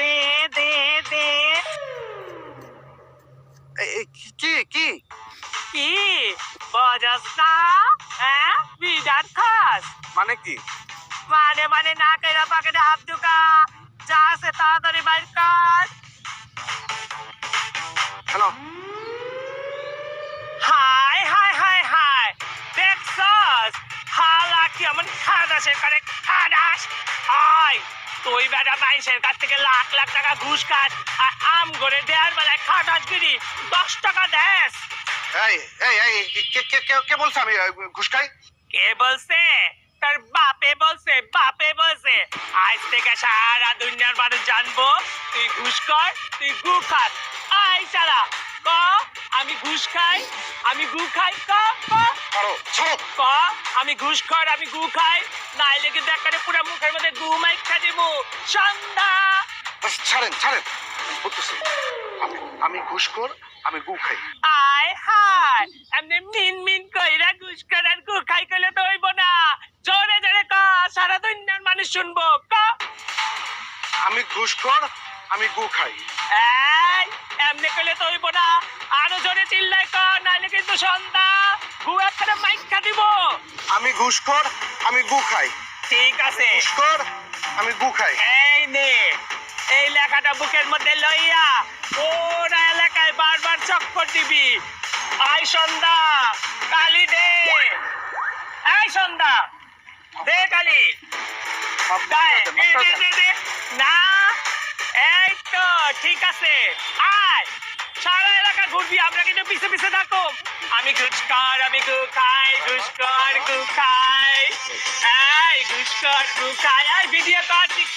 দে দে দে এ- এ, কি- কি কি কি বজাস না হ্যাঁ বিরাট খাস মানে কি মানে মানে না কেরা পাকেটে হাত ঢুকা যা আছে তাড়াতাড়ি বাইর কর hello hi hi hi hi দেখছস হালা কি এমন খাদাসের করে খাদাস আয় তুই বেটা মাইসের কাছ থেকে লাখ লাখ টাকা ঘুষ খাস আর আম করে দেয়ার বেলায় খাটাস গিরি দশ টাকা দেস। এই এই এই কে কে কে কে বলছে আমি ঘুষ খাই? কে বলছে? তার বাপে বলছে বাপে বলছে। আজ থেকে সারা দুনিয়ার মানুষ জানব তুই ঘুষ কর তুই গু খাস আই সারা ক? আমি ঘুষ খাই আমি গু খাই ক ক? ছাড়ো ছাড়ো। ক? আমি ঘুষ খর আমি গু খাই। নাইলে কিন্তু একটা পুরো মুখের মধ্যে গু মাইখা দিব সন্ধ্যা! বাস, ছাড়েন ছাড়েন। বলতেছি আমি আমি ঘুষখোর আমি গু খাই। আয় হায়! এমনি মিন মিন কইরা ঘুষ খর আর গু খাই কইলে তো হইব না। জোরে জোরে ক সারা দুনিয়ার মানুষ শুনব। ক? আমি ঘুষখোর আমি গু খাই। এই এমনি কইলে তো হইব না। আরও জোরে চিল্লাই ক নাইলে কিন্তু সন্ধ্যা। আমি ঘুষখোর আমি গু খাই। ঠিক আছে। ঘুষখোর আমি গু খাই। এই নে এই লেখাটা বুকের মধ্যে লইয়া ওরা এলাকায় বারবার চক্কর দিবি। আই সন্ধ্যা কালি দে। এই সন্ধ্যা দে কালি। না এই তো ঠিক আছে। আয়। সারা এলাকা ঘুরবি, আমরা কিন্তু পিছে পিছে থাকো আমি ঘুষকর আমি গু খাই ঘুষকর গু খাই এই ঘুষকর গু খাই ভিডিও কর ঠিক